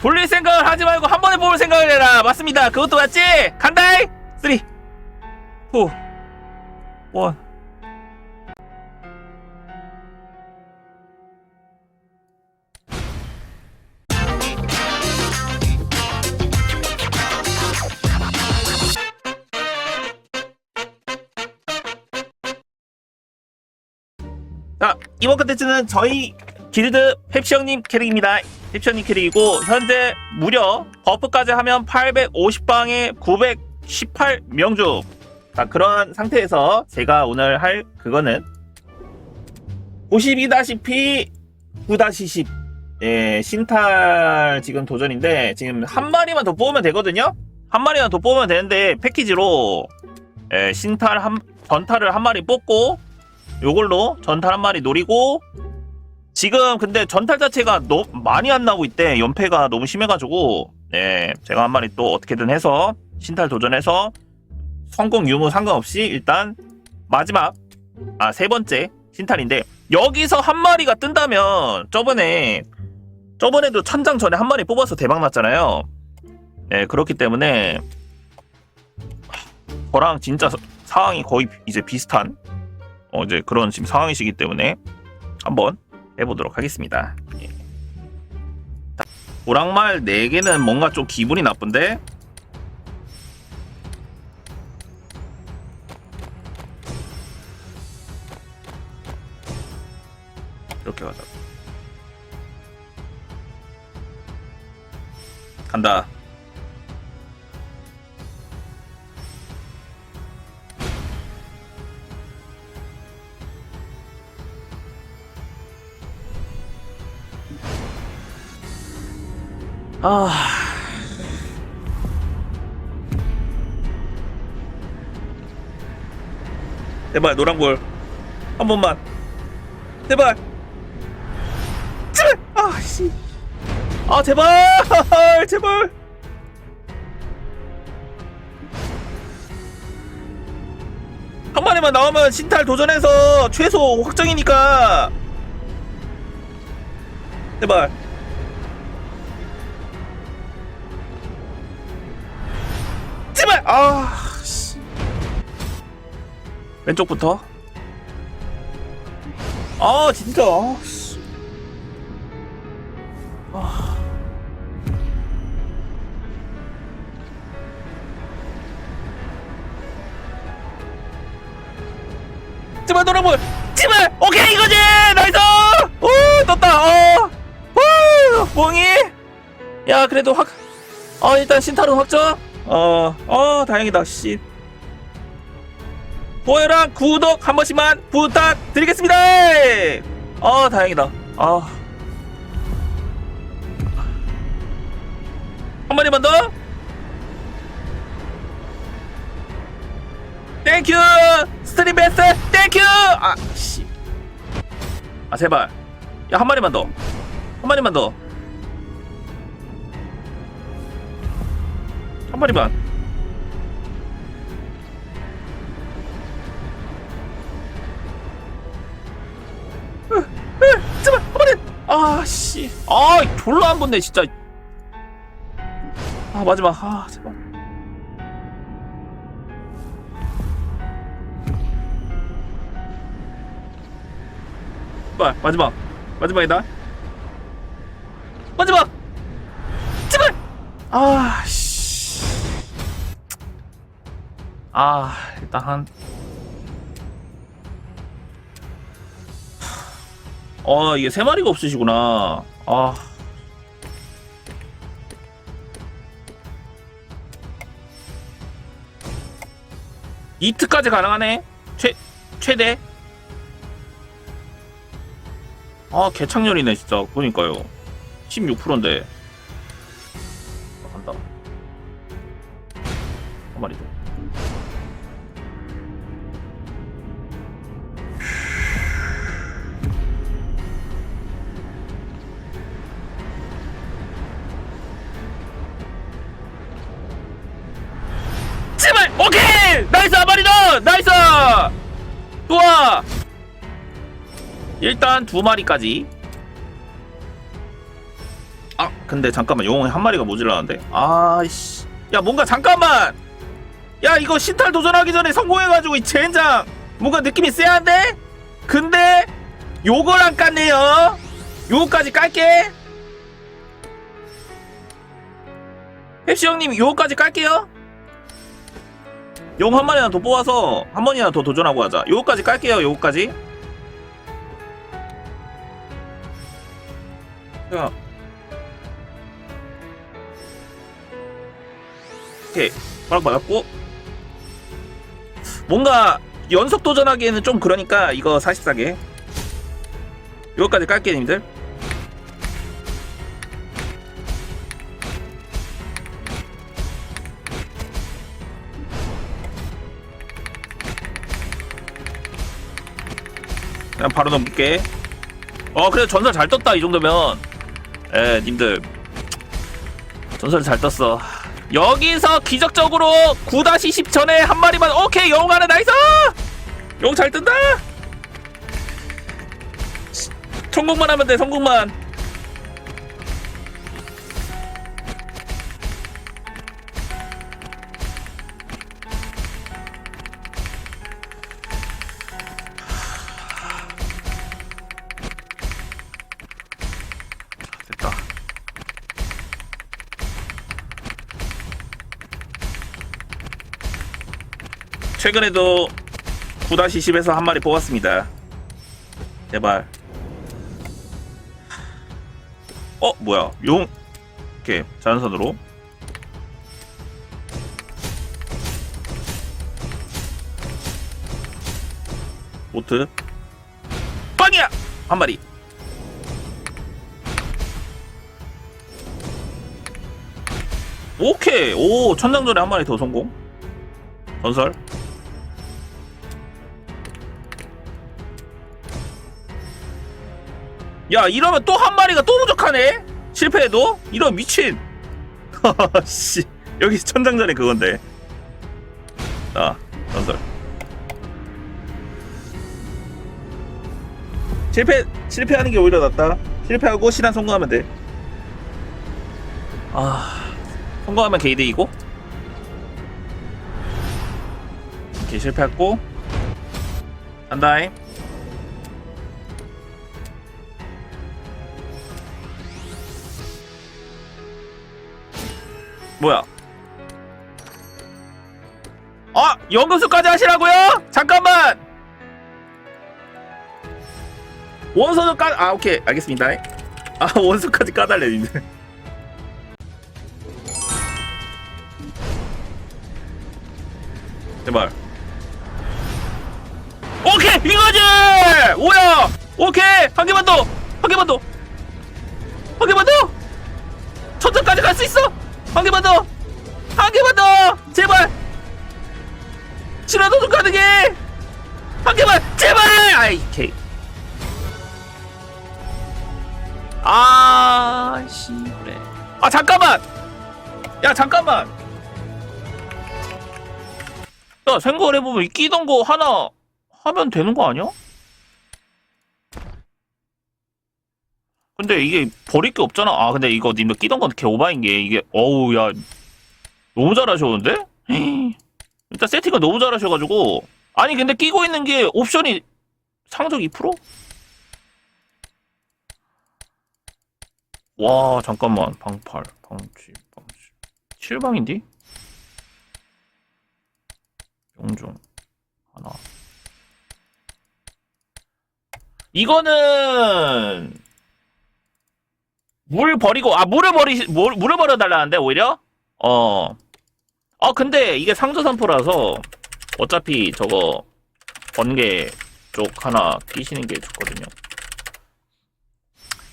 돌릴 생각을 하지 말고 한 번에 뽑을 생각을 해라. 맞습니다. 그것도 맞지? 간다이! 3, 2, 1. 자, 이번 컨텐츠는 저희 길드 펩시 형님 캐릭입니다. 캐릭이고, 현재 무려 버프까지 하면 850방에 918명 중. 자, 그런 상태에서 제가 오늘 할 그거는 보시다시피 9-10 예, 신탈 지금 도전인데 지금 한 마리만 더 뽑으면 되거든요? 한 마리만 더 뽑으면 되는데 패키지로 예, 신탈 한 전탈을 한 마리 뽑고 요걸로 전탈 한 마리 노리고 지금 근데 전탈 자체가 너무 많이 안 나오고 있대. 연패가 너무 심해가지고. 네 제가 한 마리 또 어떻게든 해서 신탈 도전해서 성공 유무 상관없이 일단 마지막 아 세 번째 신탈인데 여기서 한 마리가 뜬다면 저번에 저번에도 천장 전에 한 마리 뽑아서 대박 났잖아요. 네 그렇기 때문에 저랑 진짜 사- 상황이 거의 이제 비슷한 어, 이제 그런 지금 상황이시기 때문에 한번 해보도록 하겠습니다. 예. 자, 오락말 4개는 뭔가 좀 기분이 나쁜데? 이렇게 가자. 간다. 아. 제발 노란골 한 번만. 제발. 제발. 아씨. 아 제발. 제발. 한 마리만 나오면 신탈 도전해서 최소 확정이니까. 제발 아 씨. 왼쪽부터. 아 진짜. 아, 씨. 아. 제발 노란볼. 제발! 오케이 이거지! 나이스! 오 떴다. 어. 오, 뽕이? 야 그래도 확 어 일단 신탈은 확정 어, 어, 다행이다, 씨. 좋아요랑 구독 한 번씩만 부탁드리겠습니다! 어, 다행이다. 아. 한 마리만 더? 땡큐! 스트림 베스트, 땡큐! 아, 씨. 아, 제발. 야, 한 마리만 더. 한 마리만 더. 한 마리만. 제발 한 마리. 아 씨. 아 졸라 안 붙네 진짜. 아 마지막. 아 제발. 제발 마지막. 마지막이다. 마지막. 제발. 아 씨. 아 일단 한. 어 이게 세 마리가 없으시구나. 아. 이트까지 가능하네. 최 최대. 아 개창렬이네 진짜 보니까요. 16%인데. 더. 제발 오케이! 나이스 한 마리 더 나이스! 좋아! 일단 두 마리까지. 아 근데 잠깐만 용한 마리가 모질라는데? 아이씨. 야 뭔가 잠깐만 야 이거 신탈 도전하기 전에 성공해가지고 이 젠장 뭔가 느낌이 쎄한데? 근데 안 깠네요. 요거까지 깔게. 펩시 형님 요거까지 깔게요. 용 한 마리나 더 뽑아서 한 번이나 더 도전하고 하자. 요거까지 깔게요 요거까지. 야 오케이. 바로 받았고 뭔가 연속 도전하기에는 좀 그러니까 이거 44개. 이거까지 깔게 님들. 그냥 바로 넘길게. 어 그래 전설 잘 떴다 이 정도면. 에 님들. 전설 잘 떴어 여기서 기적적으로 9-10 전에 한 마리만 오케이 영 하나 나이스! 영잘 뜬다? 성공만 하면 돼 성공만 최근에도 9-10에서 한 마리 뽑았습니다. 제발. 어, 뭐야. 용. 이렇게, 자연선으로. 보트. 빵이야! 한 마리. 오케이. 오, 천장전에 한 마리 더 성공. 전설. 야 이러면 또 한 마리가 또 부족하네? 실패해도? 이런 미친. 씨 여기 천장전에 그건데. 아 전설. 실패 실패하는 게 오히려 낫다. 실패하고 신한 성공하면 돼아 성공하면 게이드이고. 이렇게 실패했고. 한다임 뭐야? 아 연금술까지 하시라고요? 잠깐만. 원서도 까. 아 오케이 알겠습니다. 아 원수까지 까달래 니들. 제발. 오케이 이거지. 뭐야? 오케이 한 개만 더. 한 개만 더. 한 개만 더. 천천까지 갈 수 있어. 한 개만 더! 한 개만 더! 제발! 신화도 좀 가능해! 한 개만! 제발! 아이, 케이. 아, 씨, 그래. 아, 잠깐만! 야, 잠깐만! 야, 생각해보면 이 끼던 거 하나 하면 되는 거 아니야? 근데 이게 버릴 게 없잖아. 아, 근데 이거 님들 끼던 건 개 오바인 게 이게 어우 야 너무 잘하셨는데? 일단 세팅을 너무 잘하셔가지고 아니 근데 끼고 있는 게 옵션이 상적 2%? 와 잠깐만 방팔 방치 방치 7방인데? 용종 하나 이거는 물 버리고 아 물을 버리 물, 물을 버려 달라는데 오히려 어. 어 근데 이게 상조 산포라서 어차피 저거 번개 쪽 하나 끼시는 게 좋거든요.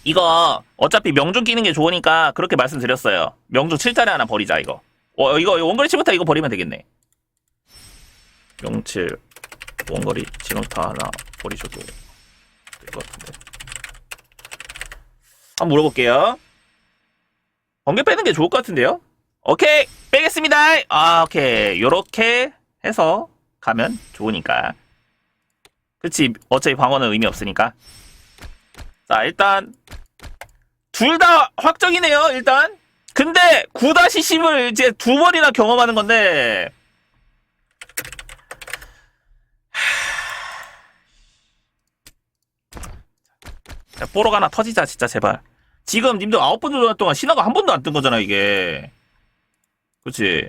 이거 어차피 명중 끼는 게 좋으니까 그렇게 말씀드렸어요. 명중 7짜리 하나 버리자 이거. 어 이거 원거리 치명타 이거 버리면 되겠네. 명칠 원거리 치명타 하나 버리셔도 될 것 같은데. 한번 물어볼게요. 번개 빼는 게 좋을 것 같은데요? 오케이 빼겠습니다. 아 오케이 요렇게 해서 가면 좋으니까. 그치 어차피 방어는 의미 없으니까. 자 일단 둘 다 확정이네요, 일단. 근데 9-10을 이제 두 번이나 경험하는 건데 야, 뽀록 하나 터지자 진짜 제발. 지금 님들 아홉 번 정도 동안 신화가 한 번도 안 뜬 거잖아 이게. 그치.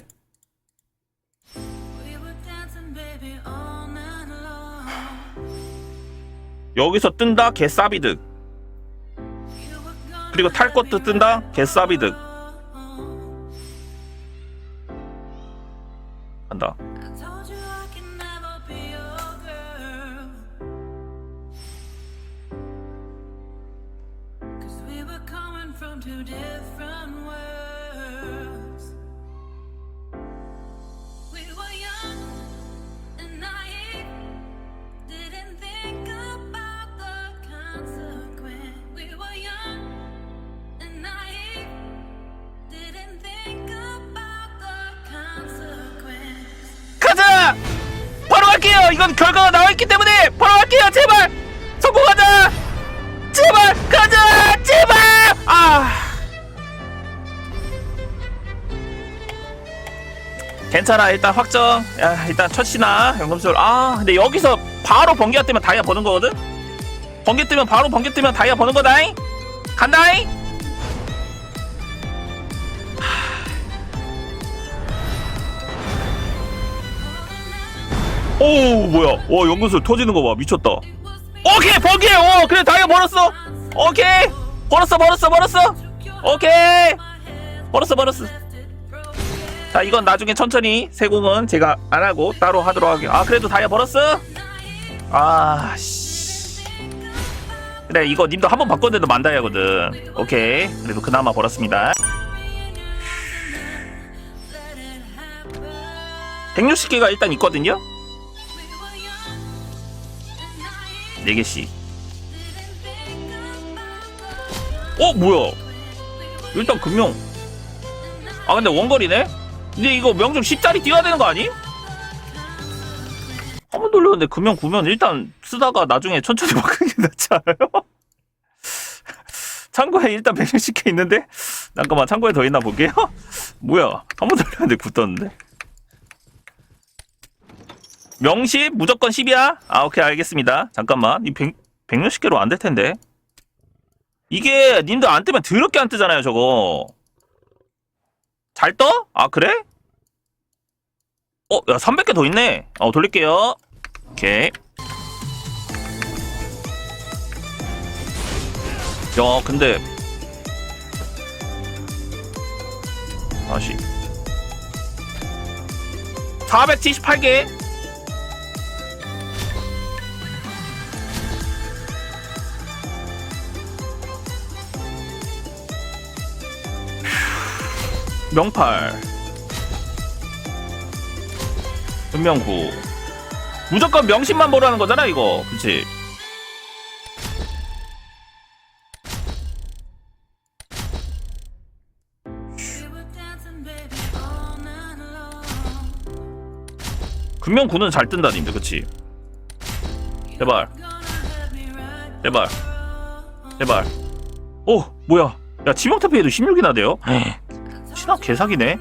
여기서 뜬다 개싸비득. 그리고 탈 것도 뜬다 개싸비득. 간다 from two different worlds. We were young and naive, didn't think about the consequence. We were young and naive, didn't think about the consequence. 가자! 바로 갈게요! 이건 결과가 나와있기 때문에 바로 갈게요! 제발! 성공하자! 제발! 가자! 제발! 아! 괜찮아 일단 확정. 야 일단 첫 신화 연금술. 아 근데 여기서 바로 번개가 뜨면 다이아 버는 거거든? 번개 뜨면 바로 번개 뜨면 다이아 버는 거다잉? 간다잉? 오 뭐야. 와 연금술 터지는 거 봐. 미쳤다. 오케이 번개! 어 그래 다이아 벌었어. 오케이 벌었어 벌었어 벌었어. 오케이. 벌었어 벌었어. 자 이건 나중에 천천히 세공은 제가 안 하고 따로 하도록 하게요. 아 그래도 다이아 벌었어? 아씨. 그래 이거 님도 한 번 바꿨는데도 만다이아거든. 오케이. 그래도 그나마 벌었습니다. 160개가 일단 있거든요? 4개씩 어 뭐야? 일단 금명. 아 근데 원거리네? 근데 이거 명중 10짜리 뛰어야 되는 거 아니? 한 번 돌렸는데 금명 구면 일단 쓰다가 나중에 천천히 바꾸는 게 낫지 않아요? 창고에 일단 160개 있는데? 잠깐만 창고에 더 있나 볼게요. 뭐야? 한 번 돌렸는데 9 떴는데. 명십 무조건 10이야? 아 오케이 알겠습니다. 잠깐만. 이 100, 160개로 안 될 텐데 이게 님들 안 뜨면 더럽게 안 뜨잖아요 저거. 잘 떠? 아 그래? 어, 야 300개 더 있네. 어 돌릴게요. 오케이. 야 근데. 다시. 478개 명팔 은명구. 무조건 명심만 보라는 거잖아 이거. 그치. 금명구는 잘 뜬다 님들 그치? 제발. 제발. 제발. 오 뭐야. 야 치명타피해도 16이나 돼요? 신화 개사기네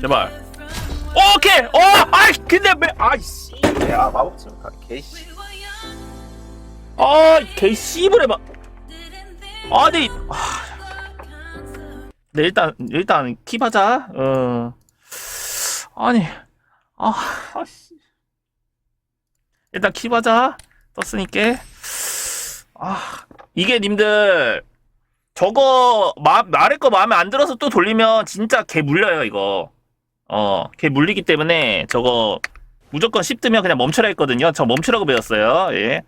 제발. 오케이 어 아이 근데 왜 아이 씨 야 마법처럼 개씨 We were young, 아개 씨부레 마 didn't think 아니 consequence. 네, 일단 일단 킵하자. 어. 아니. 아, 아씨. 일단 킵하자. 떴으니까. 아, 이게 님들 저거 마, 아래 거 마음에 안 들어서 또 돌리면 진짜 개 물려요, 이거. 어, 개 물리기 때문에 저거 무조건 10 뜨면 그냥 멈추라 했거든요. 저 멈추라고 배웠어요. 예.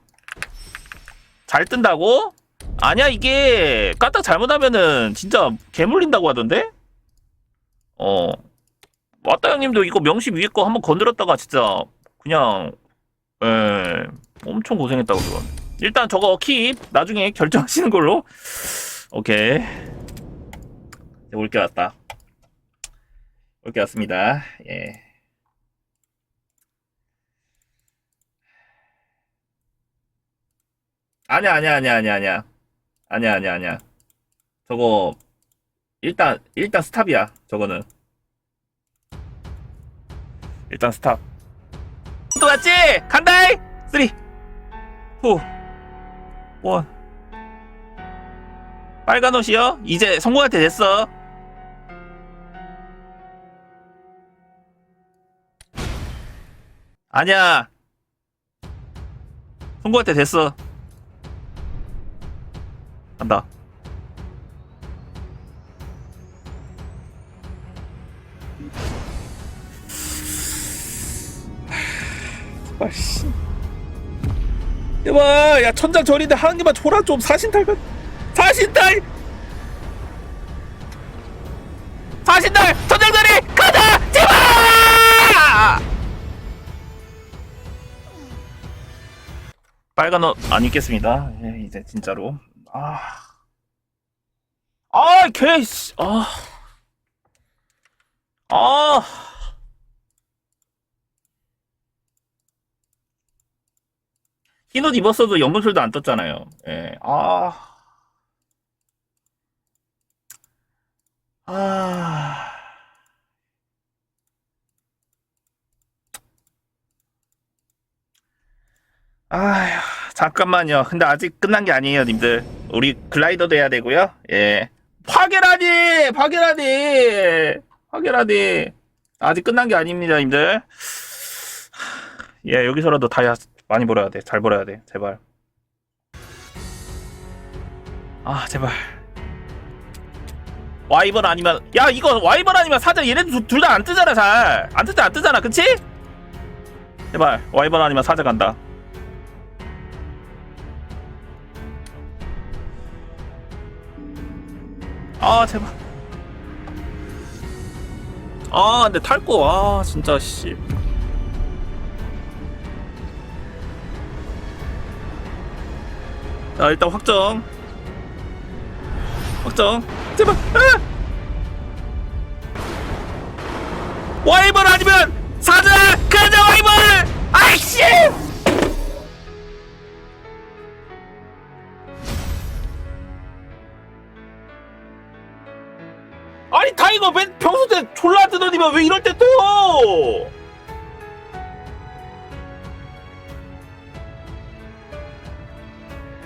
잘 뜬다고? 아니야 이게 까딱 잘못하면은 진짜 개 물린다고 하던데? 어 왔다 형님도 이거 명시 위에 거 한번 건드렸다가 진짜 그냥 에 엄청 고생했다고 그건 일단 저거 키 나중에 결정하시는 걸로. 오케이. 올게 왔다. 올게 왔습니다. 예. 아냐 아냐 아냐 아냐 아냐 아냐 아냐 아냐 저거 일단 일단 스탑이야 저거는. 일단 스탑. 또 왔지 간다이! 쓰리. 후, 원. 빨간 옷이요? 이제 성공할 때 됐어. 아니야. 성공할 때 됐어. 간다. 아씨. 여봐, 야 천장 절인데 하는 개만 줘라 좀 사신탈 가. 사신탈. 사신탈 천장 절이 가자 제발. 빨간 옷 안 입겠습니다. 예, 이제 진짜로. 아. 아, 개, 씨. 아. 아. 흰옷 입었어도 연금술도 안 떴잖아요. 예. 아. 아. 아휴, 잠깐만요. 근데 아직 끝난 게 아니에요, 님들. 우리 글라이더도 해야 되고요. 예. 파괴라니! 파괴라니! 파괴라니! 아직 끝난 게 아닙니다, 님들. 예, 여기서라도 다이아 많이 벌어야 돼. 잘 벌어야 돼. 제발. 아, 제발. 와이번 아니면, 야, 이거 와이번 아니면 사자 얘네들 둘 다 안 뜨잖아, 잘. 안 뜨자, 안 뜨잖아, 그치? 제발, 와이번 아니면 사자 간다. 아 제발 아 근데 탈거 아 진짜 씨 자, 일단 확정. 확정. 제발. 아! 와이번 아니면 사자 가자 와이번. 아이씨. 아니 타이거 맨 평소 때 졸라 뜨더니만 왜 이럴 때 또?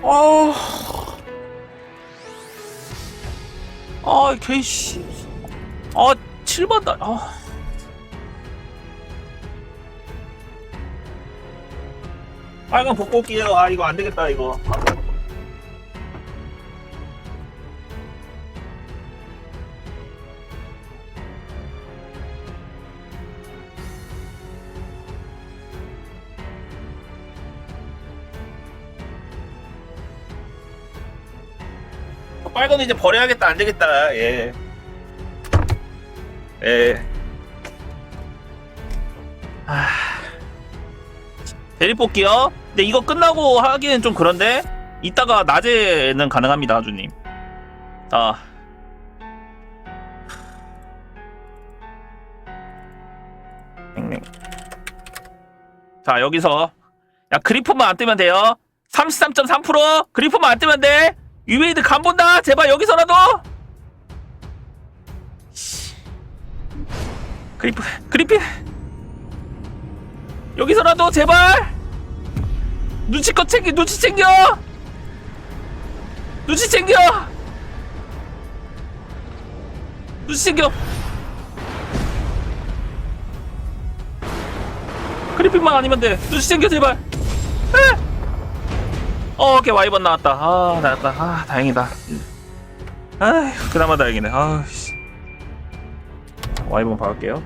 아, 아, 개씨, 아, 7번 다, 아. 빨간 올게요. 아, 이거 안 되겠다, 이거. 빨간 이제 버려야겠다 안 되겠다 예. 예. 아. 대리 뽑기요? 근데 이거 끝나고 하기는 좀 그런데 이따가 낮에는 가능합니다. 자. 맹맹. 자 여기서 야 그리프만 안 뜨면 돼요. 33.3% 그리프만 안 뜨면 돼. 유메이드 간 본다! 제발 여기서라도! 씨. 그리프 그리피 여기서라도 제발! 눈치껏 챙겨 눈치 챙겨! 눈치 챙겨! 눈치 챙겨! 그리핀만 아니면 돼. 눈치 챙겨 제발! 에! 어, 오케이 와이번 나왔다. 아, 나왔다. 아, 다행이다. 아휴, 그나마 다행이네. 아 씨. 와이번 박을게요.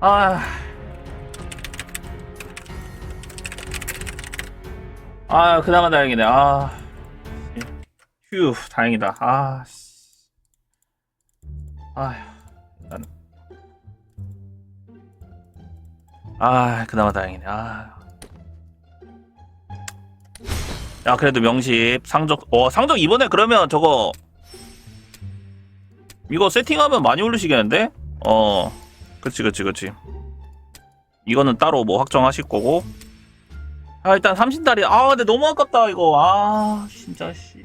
아. 아, 그나마 다행이네. 아. 휴, 다행이다. 아. 씨. 아휴. 아, 그나마 다행이네. 아. 야 그래도 명십. 상적 어 상적 이번에 그러면 저거 이거 세팅하면 많이 올리시겠는데? 어 그치 그치 그치. 이거는 따로 뭐 확정하실 거고. 아 일단 삼신다리. 아 근데 너무 아깝다 이거. 아 진짜 씨.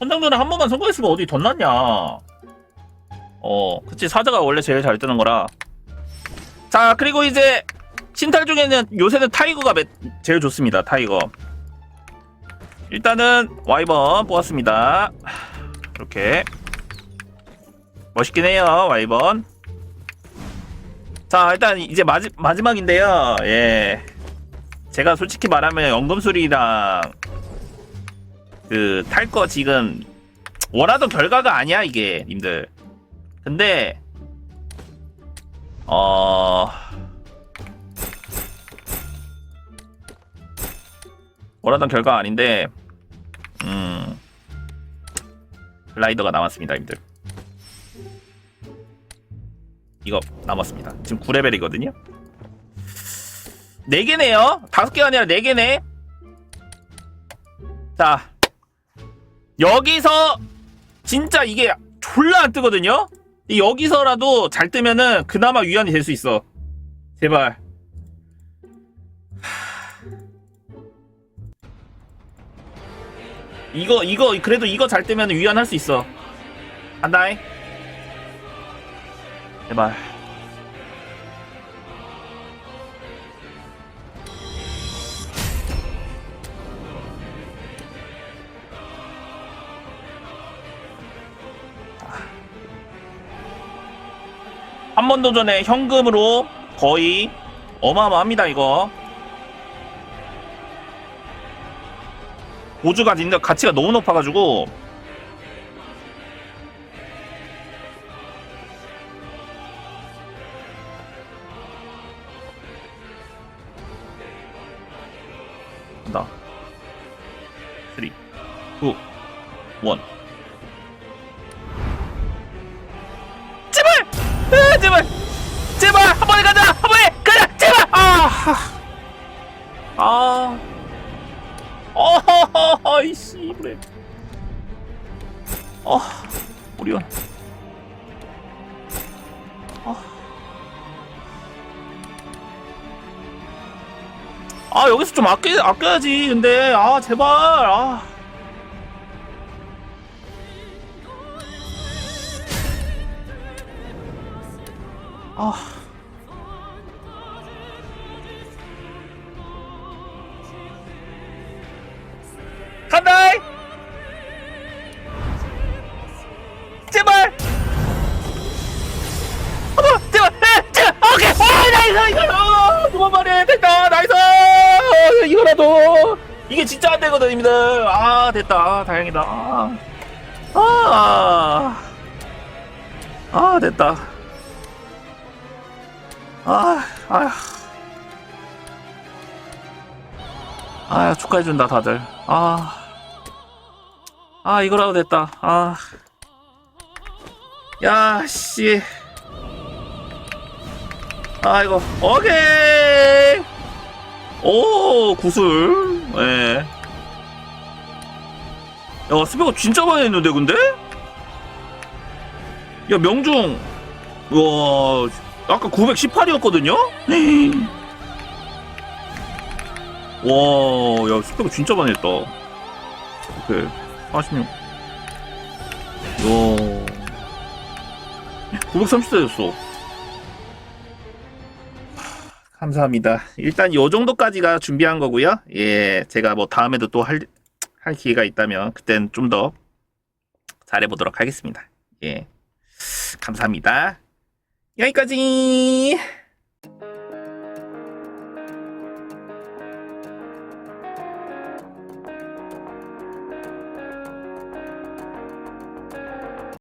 선장전에 한 번만 성공했으면 어디 덧났냐. 어 그치 사자가 원래 제일 잘 뜨는 거라. 자 그리고 이제 신탈 중에는 요새는 타이거가 매- 제일 좋습니다 타이거 일단은 와이번 뽑았습니다. 이렇게. 멋있긴 해요 와이번. 자 일단 이제 마지, 마지막인데요. 예. 제가 솔직히 말하면 연금술이랑 그 탈 거 지금 원하던 결과가 아니야 이게 님들. 근데 어 원하던 결과 아닌데 음 글라이더가 남았습니다 님들 이거 남았습니다 지금 9레벨이거든요 4개네요. 5개가 아니라 4개네. 자. 여기서 진짜 이게 졸라 안 뜨거든요. 이 여기서라도 잘 뜨면은 그나마 위안이 될 수 있어. 제발. 이거 이거 그래도 이거 잘 뜨면 위안할 수 있어. 간다잉. 제발. 한번더 전에 현금으로 거의 어마어마합니다 이거 보주가 진짜 가치가 너무 높아가지고 나 3 2 1 제발! 아, 제발! 제발! 한 번에 가자! 한 번에 가자! 제발! 아! 하. 아. 어, 이씨, 그래. 어, 오리온. 어. 아, 여기서 좀 아껴, 아껴야지. 근데, 아, 제발. 아. 아. 이게 진짜 안 되거든, 님들! 아, 됐다. 아, 다행이다. 아, 아, 아 됐다. 아, 아휴. 아, 축하해준다, 다들. 아. 아, 이거라도 됐다. 아. 야, 씨. 아이고, 오케이! 오, 구슬. 예. 야, 스페가 진짜 많이 했는데, 근데? 야, 명중. 와, 아까 918이었거든요? 와, 야, 스펙 진짜 많이 했다. 오케이. 46. 야. 930대였어. 감사합니다. 일단 요 정도까지가 준비한 거고요. 예, 제가 뭐 다음에도 또 할, 할 기회가 있다면 그땐 좀 더 잘해보도록 하겠습니다. 예. 감사합니다. 여기까지.